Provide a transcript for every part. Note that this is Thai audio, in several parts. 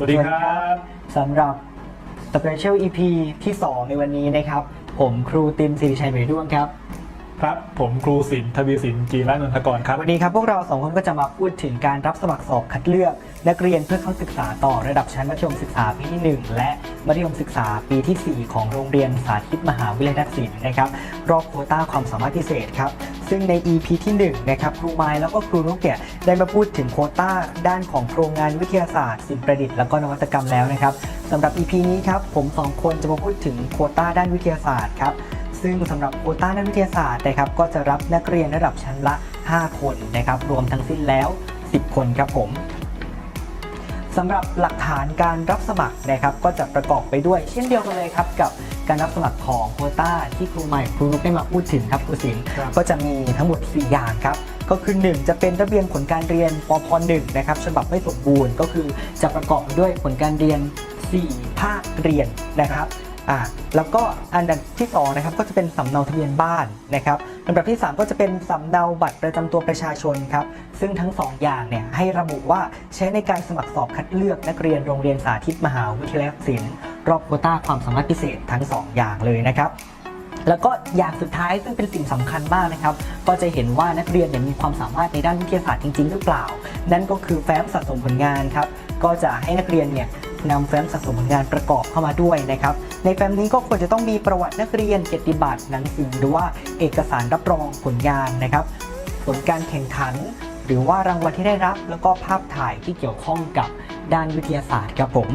วัสดีครับสำหรับ Special EP ที่ 2 ในวันนี้นะครับ ผมครูตินสิริชัยเหมยด้วงครับ ครับ ผมครูศิลป์ทวีศิลป์จีรนนทกรครับ วันนี้ครับพวกเราสองคนก็จะมาพูดถึงการรับสมัครสอบคัดเลือก นักเรียนเพื่อเข้าศึกษาต่อระดับชั้นมัธยมศึกษาปีที่ 1 และมัธยมศึกษาปีที่ 4 ของโรงเรียนสาธิตมหาวิทยาลัยทักษิณนะครับ รอบโควต้าความสามารถพิเศษครับ ซึ่งใน EP ที่1นะครับครูไม้แล้วก็ครูนุกเนี่ยได้มาพูดถึงโคต้าด้านของโครงงานวิทยาศาสตร์สิ่งประดิษฐ์แล้วก็นวัตกรรมแล้วนะครับสำหรับ EP นี้ครับผมสองคนจะมาพูดถึงโคต้าด้านวิทยาศาสตร์ครับซึ่งสำหรับโคต้าด้านวิทยาศาสตร์นะครับก็จะรับนักเรียนระดับชั้นละ 5 คนนะครับรวมทั้งสิ้นแล้ว 10 คนครับผม สำหรับหลักฐานการรับสมัครนะครับก็จะประกอบไปด้วย เช่นเดียวกันเลยครับกับการรับสมัครของโควต้าที่ครูใหม่ครูนุกได้มาพูดถึงครับครูศิลป์ครับก็จะมีทั้งหมด 4 อย่างครับก็คือ 1 จะเป็นระเบียงผลการเรียนปพ1นะครับฉบับไม่สมบูรณ์ก็คือจะประกอบไปด้วยผลการเรียน 4 ภาคเรียนนะครับ อ่าแล้วก็อันดับที่2นะครับก็จะเป็นสำเนาทะเบียนบ้านนะครับลำดับที่ 3 ก็จะเป็นสำเนาบัตรประจำตัวประชาชนครับซึ่งทั้ง 2 อย่างเนี่ยให้ระบุว่าใช้ในการสมัครสอบคัดเลือกนักเรียนโรงเรียนสาธิตมหาวิทยาลัยศิลป์รอบโควต้าความสามารถพิเศษทั้ง 2 อย่างเลยนะครับแล้วก็อย่างสุดท้ายซึ่งเป็นสิ่งสำคัญมากนะครับ ก็จะเห็นว่านักเรียนเนี่ยมีความสามารถในด้านวิทยาศาสตร์จริง ๆ หรือเปล่า นั่นก็คือแฟ้มสะสมผลงานครับ ก็จะให้นักเรียนเนี่ยนำแฟ้มสะสมผลงานประกอบเข้ามาด้วยนะครับ ในแฟ้มนี้ก็ควรจะต้องมีประวัตินักเรียนเกียรติบัตรหนังสือหรือว่าเอกสารรับรองผลงานนะครับ ผลการแข่งขัน หรือว่ารางวัลที่ได้รับ แล้วก็ภาพถ่ายที่เกี่ยวข้องกับด้านวิทยาศาสตร์ครับผม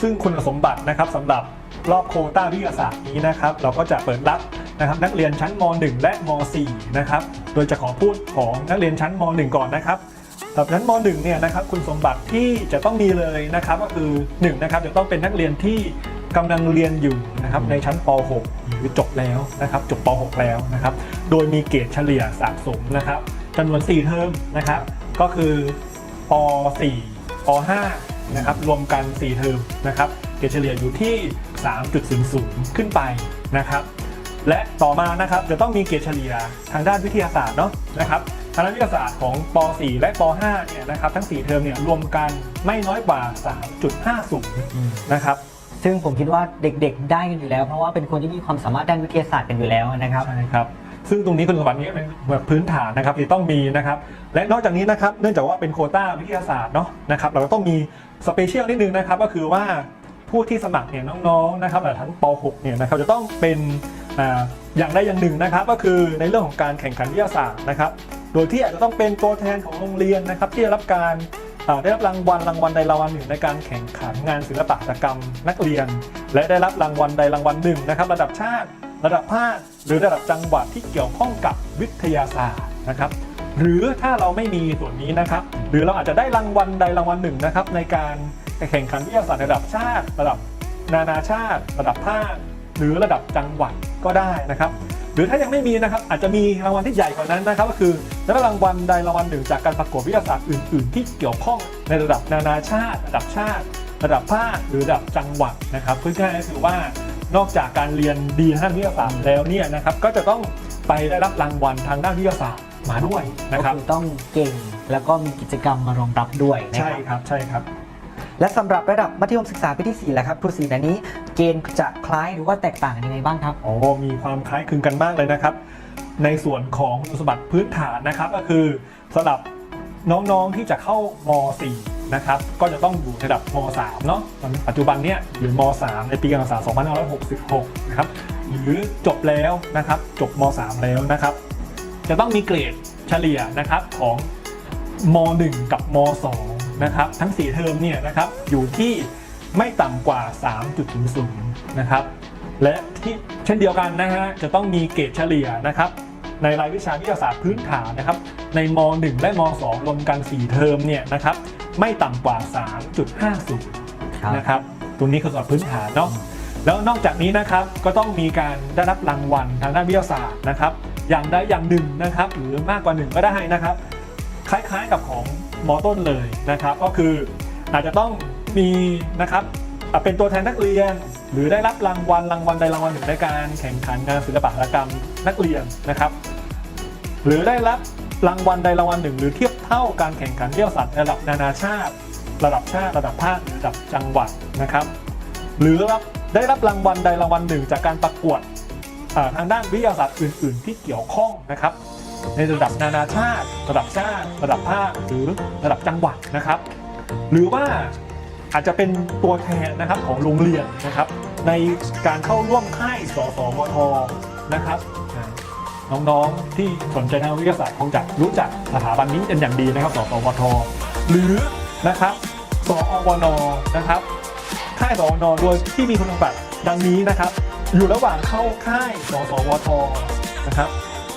ซึ่งคุณสมบัตินะครับสำหรับรอบโคต้าวิทยาศาสตร์นี้นะครับเราก็จะเปิดรับนะครับนักเรียนชั้นม .1 และม .4 นะครับโดยจะขอพูดของนักเรียนชั้นม .1 ก่อนนะครับสำหรับชั้นม .1 เนี่ยนะครับคุณสมบัติที่จะต้องมีเลยนะครับก็คือ1นะครับจะต้องเป็นนักเรียนที่ กำลังเรียนอยู่นะครับในชั้นป .6 หรือจบแล้วนะครับจบป .6 แล้วนะครับโดยมีเกรดเฉลี่ยสะสมนะครับจำนวน 4 เทอมนะครับก็คือป .4 ป .5 นะครับรวมกัน 4 เทอมนะครับเกรดเฉลี่ยอยู่ที่ 3.00 ขึ้นไปนะครับและต่อมานะครับจะต้องมีเกรดเฉลี่ยทางด้านวิทยาศาสตร์เนาะนะครับทางด้านวิทยาศาสตร์ของป .4 และป .5 เนี่ยนะครับทั้ง 4 เทอมเนี่ยรวมกันไม่น้อยกว่า 3.50 นะครับ ซึ่งผมคิดว่าเด็กๆ ได้กันอยู่แล้ว เพราะว่าเป็นคนที่มีความสามารถด้านวิทยาศาสตร์กันอยู่แล้วนะครับ ใช่ครับ ซึ่งตรงนี้คุณสมบัตินี้เป็นแบบพื้นฐานนะครับที่ต้องมีนะครับ และนอกจากนี้นะครับ เนื่องจากว่าเป็นโควต้าวิทยาศาสตร์เนาะนะครับ เราก็ต้องมีสเปเชียลนิดนึงนะครับ ก็คือว่าผู้ที่สมัครเนี่ยน้องๆนะครับทั้งป .6 เนี่ยนะครับจะต้องเป็นอย่างใดอย่างหนึ่งนะครับ ก็คือในเรื่องของการแข่งขันวิทยาศาสตร์นะครับ โดยที่อาจจะต้องเป็นตัวแทนของโรงเรียนนะครับ ที่ได้รับการ ได้รับรางวัลรางวัลใดรางวัลหนึ่งในการแข่งขันงานศิลปะตถกรรมนักเรียน และได้รับรางวัลใดรางวัลหนึ่งนะครับระดับชาติ ระดับภาคหรือระดับจังหวัดที่เกี่ยวข้องกับวิทยาศาสตร์นะครับหรือถ้าเราไม่มีส่วนนี้นะครับ หรือเราอาจจะได้รางวัลใดรางวัลหนึ่งนะครับในการแข่งขันวิทยาศาสตร์ระดับชาติ ระดับนานาชาติ ระดับภาคหรือระดับจังหวัดก็ได้นะครับ รือถ้ายังไม่มีนะครับอาจจะมีรางวัลที่ใหญ่กว่านั้นนะครับ ก็คือได้รับรางวัลใดรางวัลหนึ่งจากการประกวดวิทยาศาสตร์อื่น ๆ ที่เกี่ยวข้องในระดับนานาชาติ ระดับชาติ ระดับภาคหรือระดับจังหวัดนะครับเพื่อง่ายๆก็คือว่านอกจากการเรียนดีทางด้านวิทยาศาสตร์แล้วเนี่ยนะครับก็จะต้องไปได้รับรางวัลทางด้านวิทยาศาสตร์มาด้วยนะครับก็คือต้องเก่งแล้วก็มีกิจกรรมมารองรับด้วยนะใช่ครับครับใช่ครับ และสำหรับระดับมัธยมศึกษาปีที่ 4 แล้วครับครูศรีอันนี้เกณฑ์จะคล้ายหรือว่าแตกต่างกันยังไงบ้างครับโอ้มีความคล้ายคลึงกันมากเลยนะครับ ในส่วนของคุณสมบัติพื้นฐานนะครับ ก็คือสำหรับน้องๆที่จะเข้าม .4 นะครับก็จะต้องอยู่ระดับม .3 เนาะปัจจุบันเนี้ยอยู่ม .3 ในปีการศึกษา2566นะครับหรือจบแล้วนะครับจบม .3 แล้วนะครับ จะต้องมีเกรดเฉลี่ยนะครับของม .1 กับม .2 นะครับทั้ง 4 เทอมเนี่ยนะครับอยู่ที่ไม่ต่ำกว่า 3.00นะครับและที่เช่นเดียวกันนะฮะจะต้องมีเกรดเฉลี่ยนะครับในรายวิชาวิทยาศาสตร์พื้นฐานนะครับในม .1 และม .2 รวมกัน 4 เทอมเนี่ยนะครับไม่ต่ำกว่า 3.50นะครับตรงนี้คือสำหรับพื้นฐานเนาะแล้วนอกจากนี้นะครับก็ต้องมีการได้รับรางวัลทางด้านวิทยาศาสตร์นะครับอย่างใดอย่างหนึ่งนะครับหรือมากกว่าหนึ่งก็ได้นะครับ คล้ายๆกับของ มอต้นเลยนะครับ ก็คืออาจจะต้องมีนะครับเป็นตัวแทนนักเรียน หรือได้รับรางวัลรางวัลใดรางวัลหนึ่งในการแข่งขันงานศิลปะกรรมนักเรียนนะครับ หรือได้รับรางวัลใดรางวัลหนึ่ง หรือเทียบเท่าการแข่งขันวิทยาศาสตร์ระดับนานาชาติ ระดับชาติระดับภาคระดับจังหวัดนะครับ หรือรับได้รับรางวัลใดรางวัลหนึ่ง จากการประกวดทางด้านวิทยาศาสตร์อื่น ๆ ที่เกี่ยวข้องนะครับ ในระดับนานาชาติ ระดับชาติ ระดับภาคหรือระดับจังหวัดนะครับ หรือว่าอาจจะเป็นตัวแทนนะครับของโรงเรียนนะครับ ในการเข้าร่วมค่ายสสวทนะครับน้องๆที่สนใจทางวิทยาศาสตร์คงจะรู้จักสถาบันนี้เป็นอย่างดีนะครับสสวทหรือนะครับสอวนนะครับค่ายสอวนโดยที่มีคุณสมบัติดังนี้นะครับ อยู่ระหว่างเข้าค่ายสสวทนะครับ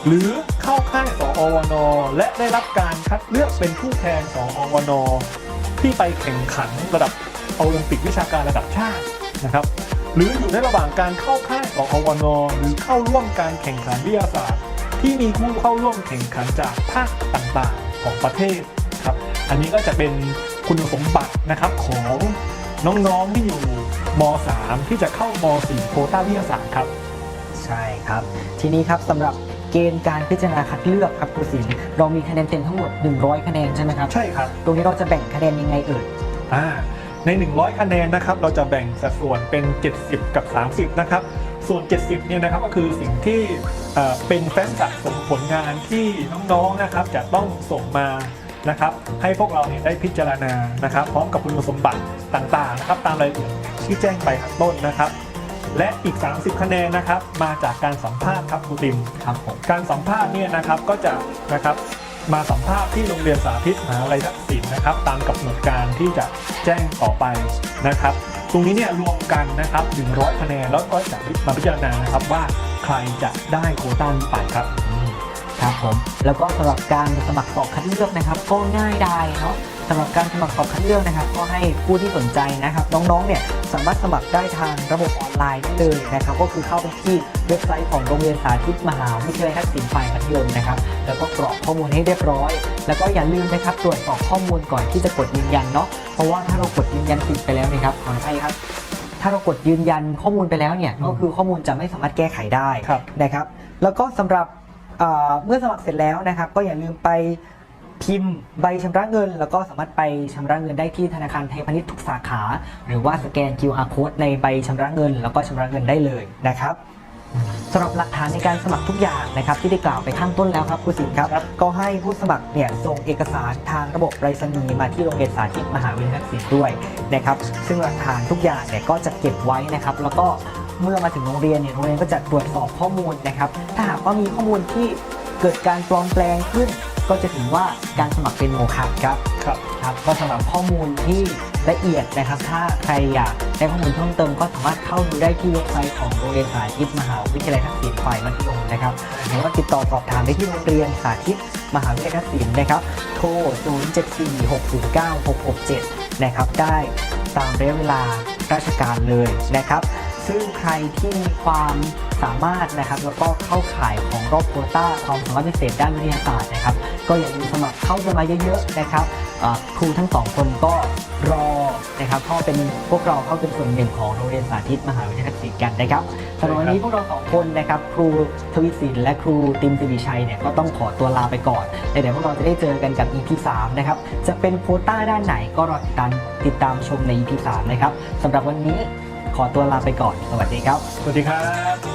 หรือเข้าค่ายสอวนและได้รับการคัดเลือกเป็นผู้แทนสอวนที่ไปแข่งขันระดับโอลิมปิกวิชาการระดับชาตินะครับหรืออยู่ในระหว่างการเข้าค่ายสอวนหรือเข้าร่วมการแข่งขันวิทยาศาสตร์ ที่มีผู้เข้าร่วมแข่งขันจากภาคต่างๆของประเทศครับอันนี้ก็จะเป็นคุณสมบัตินะครับของน้องๆที่อยู่ม .3 ที่จะเข้าม .4 โคต้าวิทยาศาสตร์ครับ ใช่ครับ ทีนี้ครับสำหรับ เกณฑ์การพิจารณาคัดเลือกครับครูศิลป์เรามีคะแนนเต็มทั้งหมด 100 คะแนนใช่ไหมครับ ใช่ครับ ตรงนี้เราจะแบ่งคะแนนยังไงเอ่ยอ่าใน 100 คะแนนนะครับ เราจะแบ่งสัดส่วนเป็น 70 กับ 30 นะครับ ส่วน 70 เนี่ยนะครับก็คือสิ่งที่เอ่อเป็นแฟ้มสะสมผลงานที่น้องๆนะครับจะต้องส่งมานะครับ ให้พวกเราเนี่ยได้พิจารณานะครับ พร้อมกับคุณสมบัติต่างๆนะครับ ตามรายละเอียดที่แจ้งไปข้างต้นนะครับ และอีก 30 คะแนนนะครับ มาจากการสัมภาษณ์ครับครูติม ครับผม การสัมภาษณ์เนี่ยนะครับก็จะนะครับมาสัมภาษณ์ที่โรงเรียนสาธิตมหาวิทยาลัยทักษิณนะครับ ตามกำหนดการที่จะแจ้งต่อไปนะครับ ตรงนี้เนี่ยรวมกันนะครับ 100 คะแนนแล้วก็จะมาพิจารณานะครับว่าใครจะได้โควต้านี้ไปครับ ครับผม แล้วก็สำหรับการสมัครสอบคัดเลือกนะครับ ก็ง่ายดายเนาะ สำหรับการสมัครสอบคัดเลือกนะครับ ก็ให้ผู้ที่สนใจนะครับ น้องๆเนี่ยสามารถสมัครได้ทางระบบออนไลน์ได้เลยนะครับก็คือเข้าไปที่เว็บไซต์ของโรงเรียนสาธิตมหาวิทยาลัยทักษิณฝ่ายมัธยมนะครับแล้วก็กรอกข้อมูลให้เรียบร้อย แล้วก็อย่าลืมนะครับตรวจสอบข้อมูลก่อนที่จะกดยืนยันเนาะเพราะว่าถ้าเรากดยืนยันสิทธิ์ไปแล้วนะครับขออภัยครับถ้าเรากดยืนยันข้อมูลไปแล้วเนี่ยก็คือข้อมูลจะไม่สามารถแก้ไขได้ครับนะครับ แล้วก็สำหรับเอ่อเมื่อสมัครเสร็จแล้วนะครับ ก็อย่าลืมไป พิมพ์ใบชำระเงิน แล้วก็สามารถไปชำระเงินได้ที่ธนาคารไทยพาณิชย์ทุกสาขา หรือว่าสแกน QR code ในใบชำระเงิน แล้วก็ชำระเงินได้เลยนะครับสำหรับหลักฐานในการสมัครทุกอย่างนะครับ ที่ได้กล่าวไปข้างต้นแล้วครับคุณสินครับ ก็ให้ผู้สมัครเนี่ยส่งเอกสารทางระบบไปรษณีย์มาที่โรงเรียนสาธิตมหาวิทยาลัยทักษิณด้วยนะครับ ซึ่งหลักฐานทุกอย่างเนี่ยก็จะเก็บไว้นะครับ แล้วก็เมื่อมาถึงโรงเรียนเนี่ยโรงเรียนก็จะตรวจสอบข้อมูลนะครับ ถ้าหากว่ามีข้อมูลที่เกิดการปลอมแปลงขึ้น ก็จะถือว่าการสมัครเป็นโมฆะครับครับครับก็สำหรับข้อมูลที่ละเอียดนะครับ ถ้าใครอยากได้ข้อมูลเพิ่มเติมก็สามารถเข้าดูได้ที่เว็บไซต์ของโรงเรียนสาธิตมหาวิทยาลัยทักษิณฝ่ายมัธยมนะครับหรือว่าติดต่อสอบถามได้ที่โรงเรียนสาธิตมหาวิทยาลัยทักษิณนะครับ โทร 0746096667 นะครับ ได้ตามระยะเวลาราชการเลยนะครับ ซึ่งใครที่มีความ สามารถนะครับแล้วก็เข้าข่ายของรอบโควต้าความสามารถพิเศษด้านวิทยาศาสตร์นะครับ ก็อย่าลืมสมัครเข้ากันมาเยอะๆนะครับครูทั้งสองคนก็รอนะครับเข้าเป็นพวกเราเข้าเป็นส่วนหนึ่งของโรงเรียนสาธิตมหาวิทยาลัยทักษิณกันนะครับสำหรับวันนี้พวกเราสองคนนะครับ ครูทวิศิลป์และครูติมสิริชัยเนี่ยก็ต้องขอตัวลาไปก่อนเดี๋ยวพวกเราจะได้เจอกันกับ EP 3นะครับจะเป็นโควต้าด้านไหนก็รอติดตามติดตามชมใน EP 3นะครับสำหรับวันนี้ขอตัวลาไปก่อน สวัสดีครับ สวัสดีครับ